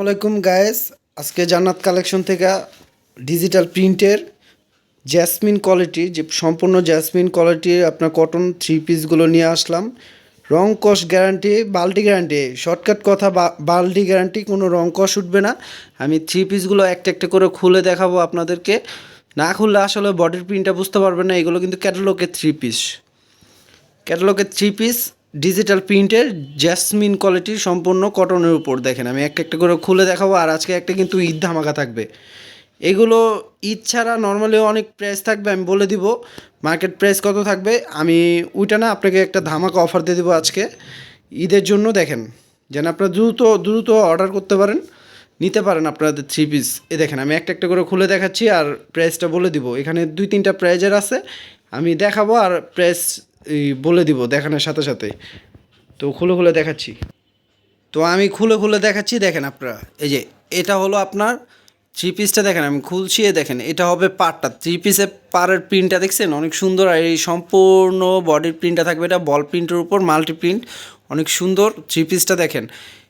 আসসালামাইকুম গায়েস আজকে জান্নাত কালেকশন থেকে ডিজিটাল প্রিন্টের জ্যাসমিন কোয়ালিটি যে সম্পূর্ণ জ্যাসমিন কোয়ালিটির আপনার কটন থ্রি পিসগুলো নিয়ে আসলাম। রং কস গ্যারান্টি বাল্টি গ্যারান্টি শর্টকাট কথা বাল্টি গ্যারান্টি কোনো রং কস উঠবে না। আমি থ্রি পিসগুলো একটা একটা করে খুলে দেখাবো আপনাদেরকে। না খুললে আসলে বডির প্রিন্টটা বুঝতে পারবেন না, এগুলো কিন্তু ক্যাটালগের থ্রি পিস ক্যাটালগের থ্রি পিস ডিজিটাল প্রিন্টের জ্যাসমিন কোয়ালিটির সম্পূর্ণ কটনের উপর, দেখেন আমি একটা একটা করে খুলে দেখাবো, আর আজকে একটা কিন্তু ঈদ ধামাকা থাকবে। এগুলো ঈদ ছাড়া নর্মালি অনেক প্রাইস থাকবে, আমি বলে দিব। মার্কেট প্রাইস কত থাকবে, আমি ওইটা না আপনাকে একটা ধামাকা অফার দিয়ে দেবো আজকে। ঈদের জন্য দেখেন, যেন আপনারা দ্রুত দ্রুত অর্ডার করতে পারেন, নিতে পারেন আপনাদের থ্রি পিস এ দেখেন, আমি একটা একটা করে খুলে দেখাচ্ছি, আর প্রাইসটা বলে দিব। এখানে দুই তিনটা প্রাইজের আছে, আমি দেখাবো, আর প্রাইস বলে দিব দেখানোর সাথে সাথে। তো খুলে খুলে দেখাচ্ছি। তো আমি খুলে খুলে দেখাচ্ছি, দেখেন আপনারা। এই যে, এটা হলো আপনার থ্রি পিসটা দেখেন, আমি খুলছি দেখেন, এটা হবে পারটা থ্রি পিসের পারের প্রিন্টটা দেখছেন? অনেক সুন্দর, আর এই সম্পূর্ণ বডির প্রিন্টটা থাকবে, এটা বল প্রিন্টের উপর মাল্টি প্রিন্ট অনেক সুন্দর থ্রি পিসটা দেখেন।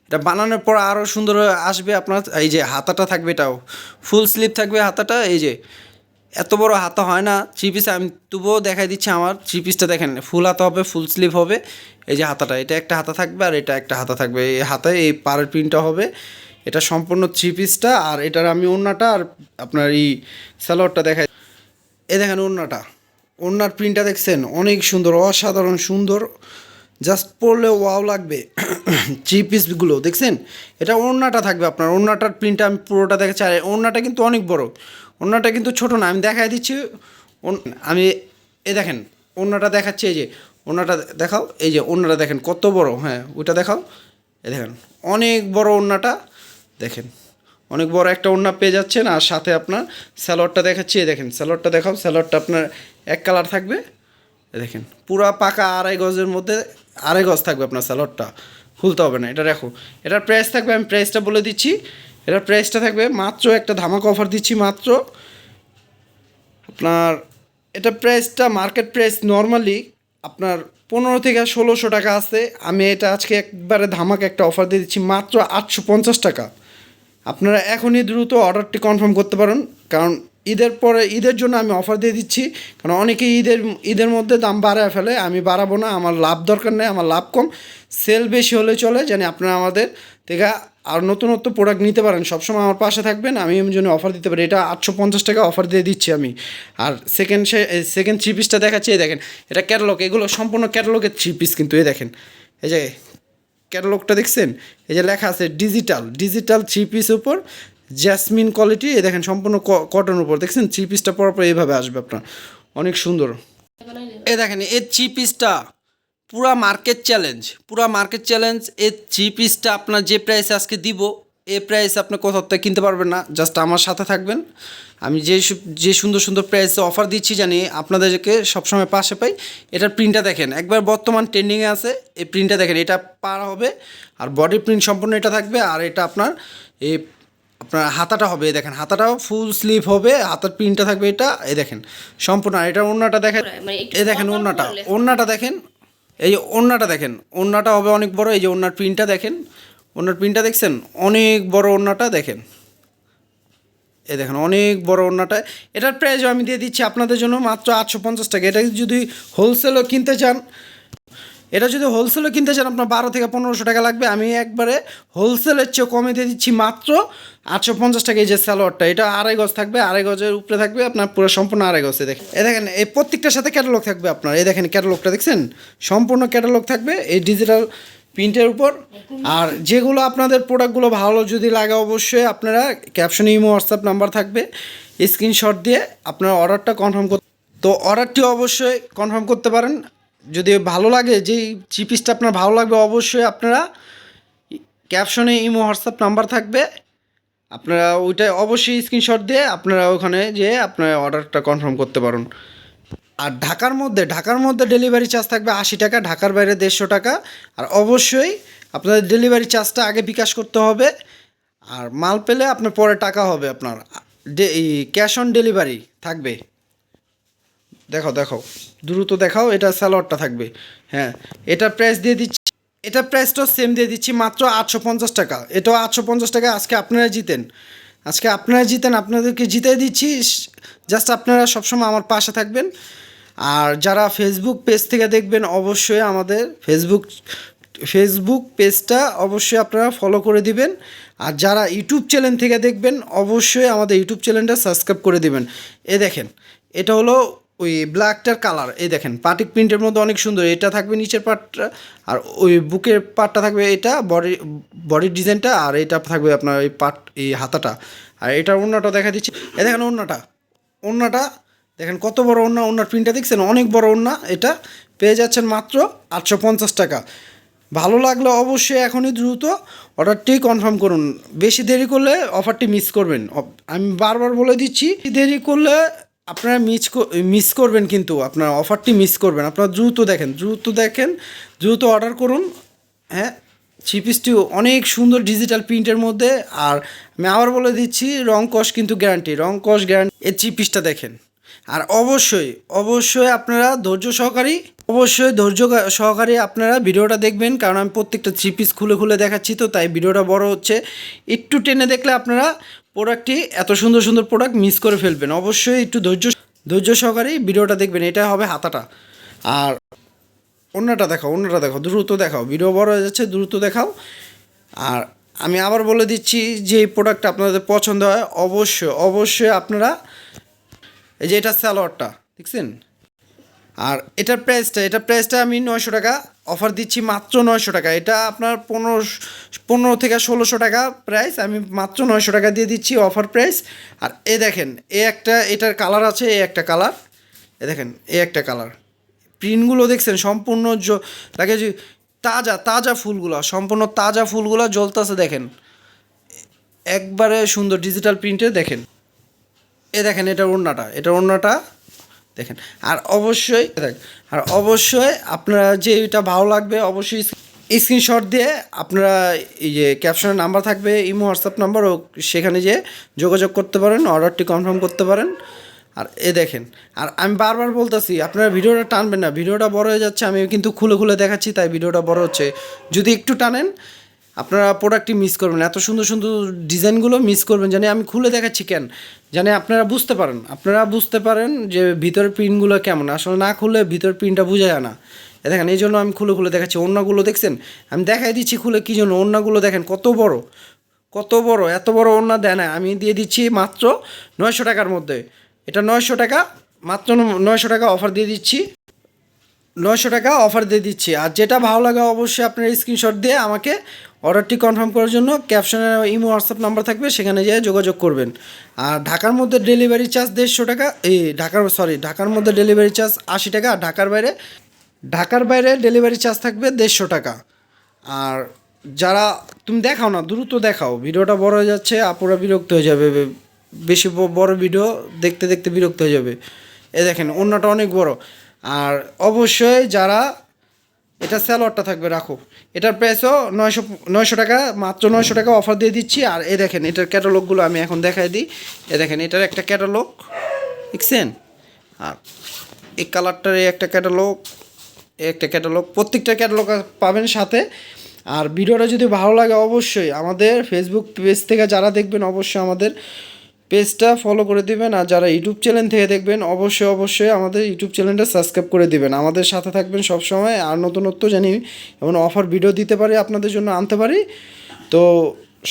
এটা বানানোর পর আরও সুন্দর আসবে আপনার, এই যে হাতাটা থাকবে এটাও। ফুল স্লিভ থাকবে হাতাটা, এই যে এত বড় হাতা হয় না। থ্রি পিস আমি তবুও দেখাই দিচ্ছি আমার থ্রি পিসটা দেখেন ফুল হাতা হবে ফুল স্লিভ হবে। এই যে হাতাটা, এটা একটা হাতা থাকবে আর এটা একটা হাতা থাকবে। এই হাতায় এই পাড়ের প্রিন্টটা হবে। এটা সম্পূর্ণ থ্রি পিসটা আর এটার আমি ওড়নাটা আর আপনার এই স্যালোয়ারটা দেখাই। এ দেখেন ওড়নাটা। ওড়নার প্রিন্টটা দেখছেন, অনেক সুন্দর, অসাধারণ সুন্দর। জাস্ট পরলে ওয়াও লাগবে। থ্রি পিসগুলো দেখছেন? এটা ওড়নাটা থাকবে আপনার। ওড়নাটার প্রিন্টটা আমি পুরোটা দেখাচ্ছি। আর ওড়নাটা কিন্তু অনেক বড়। ওড়নাটা কিন্তু ছোট না। আমি দেখাই দিচ্ছি। আমি এ দেখেন, ওড়নাটা দেখাচ্ছি এই যে। ওড়নাটা দেখাও। এই যে ওড়নাটা দেখেন, কত বড়। হ্যাঁ ওইটা দেখাও। এ দেখেন, অনেক বড় ওড়নাটা। দেখেন, অনেক বড় একটা ওড়না পেয়ে যাচ্ছেন। আর সাথে আপনার স্যালোয়ারটা দেখাচ্ছি। এই দেখেন স্যালোয়ারটা দেখাও। স্যালোয়ারটা আপনার এক কালার থাকবে। দেখেন, পুরা পাকা আড়াই গজের মধ্যে আড়াই গজ থাকবে আপনার স্যালোয়ারটা খুলতে হবে না, এটা রাখো। এটার প্রাইস থাকবে, আমি প্রাইসটা বলে দিচ্ছি। এটার প্রাইসটা থাকবে মাত্র একটা ধামাকা অফার দিচ্ছি মাত্র। আপনার, এটা প্রাইসটা মার্কেট প্রাইস নর্মালি আপনার পনেরো থেকে ষোলোশো টাকা আছে। আমি এটা আজকে একবারে ধামাকা একটা অফার দিয়ে দিচ্ছি মাত্র আটশো পঞ্চাশ টাকা। আপনারা এখনই দ্রুত অর্ডারটি কনফার্ম করতে পারেন, কারণ ঈদের পরে, ঈদের জন্য আমি অফার দিয়ে দিচ্ছি। কারণ অনেকে ঈদের ঈদের মধ্যে দাম বাড়ায় ফেলে, আমি বাড়াবো না, আমার লাভ দরকার নেই, আমার লাভ কম। সেল বেশি হলে চলে, জানি আপনারা আমাদের থেকে আর নতুনত্ব প্রোডাক্ট নিতে পারেন। সবসময় আমার পাশে থাকবেন, আমি এমন জন্য অফার দিতে পারি। এটা আটশো পঞ্চাশ টাকা অফার দিয়ে দিচ্ছি আমি। আর সেকেন্ড সেকেন্ড থ্রি পিসটা দেখাচ্ছি, এই দেখেন, এটা ক্যাটালগ এগুলো সম্পূর্ণ ক্যাটালগের থ্রি পিস কিন্তু, এই দেখেন। এই যে ক্যাটালগটা দেখছেন? এই যে লেখা আছে ডিজিটাল ডিজিটাল থ্রি পিস উপর জ্যাসমিন কোয়ালিটি এই দেখেন সম্পূর্ণ কটন উপর। দেখছেন? থ্রি পিসটা পরার পর এইভাবে আসবে আপনার। অনেক সুন্দর। এ দেখেন এর থ্রি পিসটা পুরা মার্কেট চ্যালেঞ্জ পুরা মার্কেট চ্যালেঞ্জ এর থ্রি পিসটা আপনার যে প্রাইস আজকে দিব এ প্রাইস আপনি কোথাও থেকে কিনতে পারবেন না। জাস্ট আমার সাথে থাকবেন। আমি যে যে সুন্দর সুন্দর প্রাইসে অফার দিচ্ছি জানি, আপনাদেরকে সবসময় পাশে পাই। এটার প্রিন্টটা দেখেন, একবার বর্তমান ট্রেন্ডিংয়ে আছে, এই প্রিন্টটা দেখেন, এটা পার হবে। আর বডি প্রিন্ট সম্পূর্ণ এটা থাকবে, আর এটা আপনার, এই আপনার হাতাটা হবে এই দেখেন হাতাটাও ফুল স্লিভ হবে হাতার প্রিন্টটা থাকবে এটা এই দেখেন সম্পূর্ণ আর এটা ওড়নাটা দেখেন মানে এই দেখেন ওড়নাটা ওড়নাটা দেখেন এই যে ওড়নাটা দেখেন ওড়নাটা হবে অনেক বড় এই যে ওড়নার প্রিন্টটা দেখেন ওড়নার প্রিন্টটা দেখছেন অনেক বড় ওড়নাটা দেখেন এই দেখেন অনেক বড় ওড়নাটা এটার প্রাইসও আমি দিয়ে দিচ্ছি আপনাদের জন্য মাত্র আটশো পঞ্চাশ টাকা এটা যদি হোলসেলও কিনতে চান এটা যদি হোলসেলে কিনতে চান, আপনার বারো থেকে পনেরোশো টাকা লাগবে। আমি একবারে হোলসেলের চেয়ে কমে দিয়ে দিচ্ছি মাত্র আটশো পঞ্চাশ টাকা এই যে স্যালোয়ারটা এটা আড়াই গজ থাকবে, আড়াই গজের উপরে থাকবে, আপনার পুরো সম্পূর্ণ আড়াই গজ দেখেন। এ দেখেন, এই প্রত্যেকটার সাথে ক্যাটালগ থাকবে আপনার। এই দেখেন ক্যাটালগটা দেখছেন? সম্পূর্ণ ক্যাটালগ থাকবে এই ডিজিটাল প্রিন্টের উপর। আর যেগুলো আপনাদের প্রোডাক্টগুলো ভালো যদি লাগে অবশ্যই আপনারা ক্যাপশনে ইমো হোয়াটসঅ্যাপ নাম্বার থাকবে। স্ক্রিনশট দিয়ে আপনার অর্ডারটা কনফার্ম করতে তো অর্ডারটি অবশ্যই কনফার্ম করতে পারেন। যদি ভালো লাগে, যেই চিপিসটা আপনার ভালো লাগবে অবশ্যই আপনারা ক্যাপশনে ইমো, হোয়াটসঅ্যাপ নাম্বার থাকবে। আপনারা ওইটা অবশ্যই স্ক্রিনশট দিয়ে আপনারা ওখানে যেয়ে আপনার অর্ডারটা কনফার্ম করতে পারেন। আর ঢাকার মধ্যে ঢাকার মধ্যে ডেলিভারি চার্জ থাকবে আশি টাকা, ঢাকার বাইরে দেড়শো টাকা। আর অবশ্যই আপনাদের ডেলিভারি চার্জটা আগে বিকাশ করতে হবে। আর মাল পেলে আপনার পরে টাকা হবে আপনার। ক্যাশ অন ডেলিভারি থাকবে। দেখো দেখো দ্রুত দেখাও, এটা স্যালোয়ারটা থাকবে। হ্যাঁ এটা প্রাইস দিয়ে দিচ্ছি, এটা প্রাইসটাও সেম দিয়ে দিচ্ছি, মাত্র আটশো পঞ্চাশ টাকা। এটাও আটশো পঞ্চাশ টাকা, আজকে আপনারা জিতেন। আজকে আপনারা জিতেন, আপনাদেরকে জিতে দিচ্ছি। জাস্ট আপনারা সবসময় আমার পাশে থাকবেন। আর যারা ফেসবুক পেজ থেকে দেখবেন, অবশ্যই আমাদের ফেসবুক ফেসবুক পেজটা অবশ্যই আপনারা ফলো করে দিবেন। আর যারা ইউটিউব চ্যানেল থেকে দেখবেন, অবশ্যই আমাদের ইউটিউব চ্যানেলটা সাবস্ক্রাইব করে দিবেন। এ দেখেন, এটা হলো ওই ব্ল্যাকটার কালার এই দেখেন, পাটিক প্রিন্টের মধ্যে অনেক সুন্দর, এটা থাকবে নিচের পার্টটা আর ওই বুকের পার্টটা থাকবে এটা বডি বডির ডিজাইনটা আর এটা থাকবে আপনার ওই পাট এই হাতাটা। আর এটার ওড়নাটা দেখা দিচ্ছি। এ দেখেন ওড়নাটা ওড়নাটা, দেখেন কত বড় ওড়না, ওড়নার প্রিন্টটা দেখছেন? অনেক বড় ওড়না এটা, পেয়ে যাচ্ছেন মাত্র আটশো পঞ্চাশ টাকা। ভালো লাগলে অবশ্যই এখনই দ্রুত অর্ডারটি কনফার্ম করুন। বেশি দেরি করলে অফারটি মিস করবেন। আমি বারবার বলে দিচ্ছি দেরি করলে আপনারা মিস মিস করবেন কিন্তু, আপনার অফারটি মিস করবেন। আপনারা দ্রুত দেখেন দ্রুত দেখেন, দ্রুত অর্ডার করুন। হ্যাঁ থ্রি অনেক সুন্দর ডিজিটাল প্রিন্টের মধ্যে। আর আমি আবার বলে দিচ্ছি রং কস কিন্তু গ্যারান্টি রং কস গ্যারান্টি এই থ্রি পিসটা দেখেন। আর অবশ্যই অবশ্যই আপনারা ধৈর্য সহকারী অবশ্যই ধৈর্য সহকারে আপনারা ভিডিওটা দেখবেন, কারণ আমি প্রত্যেকটা থ্রি পিস খুলে খুলে দেখাচ্ছি তো, তাই ভিডিওটা বড় হচ্ছে। একটু টেনে দেখলে আপনারা প্রোডাক্টটি এত সুন্দর সুন্দর প্রোডাক্ট মিস করে ফেলবেন। অবশ্যই একটু ধৈর্য ধৈর্য সহকারেই ভিডিওটা দেখবেন, এটা হবে হাতাটা। আর অন্যটা দেখাও অন্যটা দেখাও, দ্রুত দেখাও, ভিডিও বড় হয়ে যাচ্ছে, দ্রুত দেখাও। আর আমি আবার বলে দিচ্ছি, যে এই প্রোডাক্ট আপনাদের পছন্দ হয়, অবশ্যই অবশ্যই আপনারা, এই যে এটা স্যালোয়ারটা দেখছেন? আর এটার প্রাইসটা এটার প্রাইসটা আমি নয়শো টাকা অফার দিচ্ছি মাত্র নয়শো টাকা। এটা আপনার পনেরো পনেরো থেকে ষোলোশো টাকা প্রাইস আমি মাত্র নয়শো টাকা দিয়ে দিচ্ছি অফার প্রাইস আর এ দেখেন, এ একটা, এটার কালার আছে, এ একটা কালার এ দেখেন, এ একটা কালার প্রিন্টগুলো দেখছেন, সম্পূর্ণ দেখে যে তাজা তাজা ফুলগুলো, সম্পূর্ণ তাজা ফুলগুলো জ্বলতেছে দেখেন। একবারে সুন্দর ডিজিটাল প্রিন্টে দেখেন। এ দেখেন, এটা ওড়নাটা এটা ওড়নাটা দেখেন। আর অবশ্যই আর অবশ্যই আপনারা যে এটা ভালো লাগবে, অবশ্যই স্ক্রিনশট দিয়ে আপনারা এই যে ক্যাপশনের নাম্বার থাকবে, ইমো হোয়াটসঅ্যাপ নাম্বার ও সেখানে যে যোগাযোগ করতে পারেন অর্ডারটি কনফার্ম করতে পারেন। আর এ দেখেন, আর আমি বারবার বলতেছি, আপনারা ভিডিওটা টানবেন না, ভিডিওটা বড় হয়ে যাচ্ছে আমি কিন্তু খুলে খুলে দেখাচ্ছি, তাই ভিডিওটা বড় হচ্ছে। যদি একটু টানেন আপনারা প্রোডাক্টটি মিস করবেন এত সুন্দর সুন্দর ডিজাইনগুলো মিস করবেন, জানি আমি খুলে দেখাচ্ছি কেন? জানি আপনারা বুঝতে পারেন। আপনারা বুঝতে পারেন যে ভিতরের প্রিন্টগুলো কেমন। আসলে না খুলে ভিতরের প্রিন্টটা বোঝা যায় না। দেখেন, এই জন্য আমি খুলে খুলে দেখাচ্ছি। অন্যগুলো দেখছেন? আমি দেখাই দিচ্ছি খুলে কী জন্য? অন্যগুলো দেখেন, কত বড়। কত বড়, এত বড় ওড়না দেয় না। আমি দিয়ে দিচ্ছি মাত্র নয়শো টাকার মধ্যে। এটা নয়শো টাকা, মাত্র নয়শো টাকা অফার দিয়ে দিচ্ছি। নয়শো টাকা অফার দিয়ে দিচ্ছি। আর যেটা ভালো লাগে অবশ্যই আপনার স্ক্রিনশট দিয়ে আমাকে অর্ডারটি কনফার্ম করার জন্য ক্যাপশনে ইমো, হোয়াটসঅ্যাপ নাম্বার থাকবে, সেখানে যেয়ে যোগাযোগ করবেন। আর ঢাকার মধ্যে ডেলিভারি চার্জ দেড়শো টাকা, এই ঢাকার, সরি, ঢাকার মধ্যে ডেলিভারি চার্জ আশি টাকা ঢাকার বাইরে ঢাকার বাইরে ডেলিভারি চার্জ থাকবে দেড়শো টাকা। আর যারা, তুমি দেখাও না, দ্রুত দেখাও, ভিডিওটা বড় হয়ে যাচ্ছে, আপুরা বিরক্ত হয়ে যাবে, বেশি বড় ভিডিও দেখতে দেখতে বিরক্ত হয়ে যাবে। এ দেখেন, অন্যটা অনেক বড়। আর অবশ্যই যারা এটা স্যালোয়ারটা থাকবে, রাখো। এটার প্রাইসও নয়শো নয়শো টাকা, মাত্র নয়শো টাকা অফার দিয়ে দিচ্ছি। আর এ দেখেন, এটার ক্যাটালগুলো আমি এখন দেখাই দিই। এ দেখেন, এটার একটা ক্যাটালগ দেখছেন? আর এই কালারটার এই একটা ক্যাটালগ একটা ক্যাটালগ প্রত্যেকটা ক্যাটালগ পাবেন সাথে। আর ভিডিওটা যদি ভালো লাগে অবশ্যই আমাদের ফেসবুক পেজ থেকে যারা দেখবেন, অবশ্যই আমাদের পেজটা ফলো করে দিবেন আর যারা ইউটিউব চ্যানেল থেকে দেখবেন, অবশ্যই অবশ্যই আমাদের ইউটিউব চ্যানেলটা সাবস্ক্রাইব করে দিবেন। আমাদের সাথে থাকবেন সব সময় আর নতুনত্ব জানি এমন অফার ভিডিও দিতে পারি, আপনাদের জন্য আনতে পারি। তো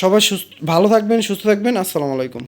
সবাই সুস্থ, ভালো থাকবেন, সুস্থ থাকবেন। আসসালামু আলাইকুম।